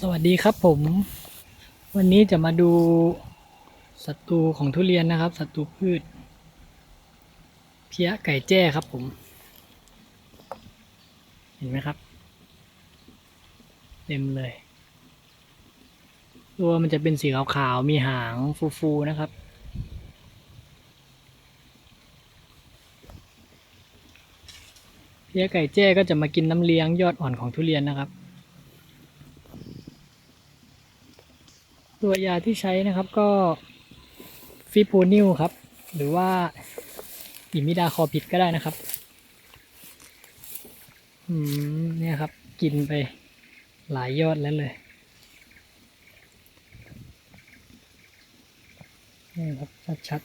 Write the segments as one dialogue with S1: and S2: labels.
S1: สวัสดีครับผม วันนี้จะมาดูศัตรูของทุเรียนนะครับศัตรูพืช เพี้ยไก่แจ้ครับผม เห็นไหมครับ เต็มเลย ตัวมันจะเป็นสีขาวๆมีหางฟูๆนะครับ เพี้ยไก่แจ้ก็จะมากินน้ำเลี้ยงยอดอ่อนของทุเรียนนะครับ ตัวยาที่ใช้นะครับก็ฟิโปนิลครับ หรือว่าอิมิดาคอพิดก็ได้นะครับ อืมเนี่ยครับ กินไปหลายยอดแล้วเลยนี่ครับชัด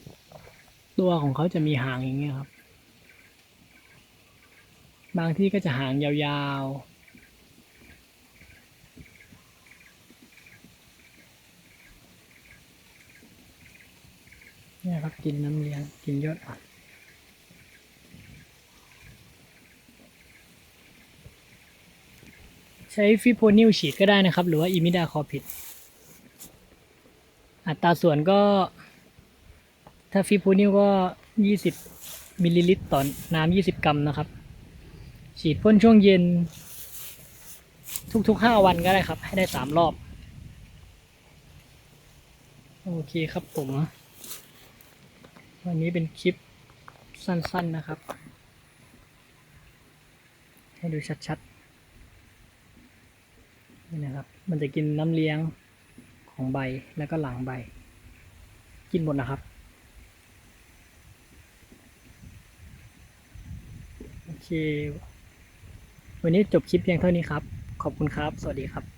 S1: ๆตัวของเขาจะมีหางอย่างเงี้ยครับ บางที่ก็จะหางยาวๆ เนี่ยครับกินน้ำเลี้ยงกินยอดอ่อนใช้ฟิโพนิลฉีดก็ได้นะครับ หรือว่าอิมิดาคอพิด อัตราส่วนก็ ถ้าฟิโพนิลก็ 20 มิลลิลิตรต่อน้ำ20 กรัมนะครับ ฉีดพ่นช่วงเย็น ทุกๆ 5 วันก็ได้ครับ ให้ได้ 3 รอบ โอเคครับผม วันนี้เป็นคลิปสั้นๆนะครับ ให้ดูชัดๆ นี่นะครับ มันจะกินน้ำเลี้ยงของใบแล้วก็หลังใบ กินหมดนะครับ โอเค วันนี้จบคลิปเพียงเท่านี้ครับ ขอบคุณครับ สวัสดีครับ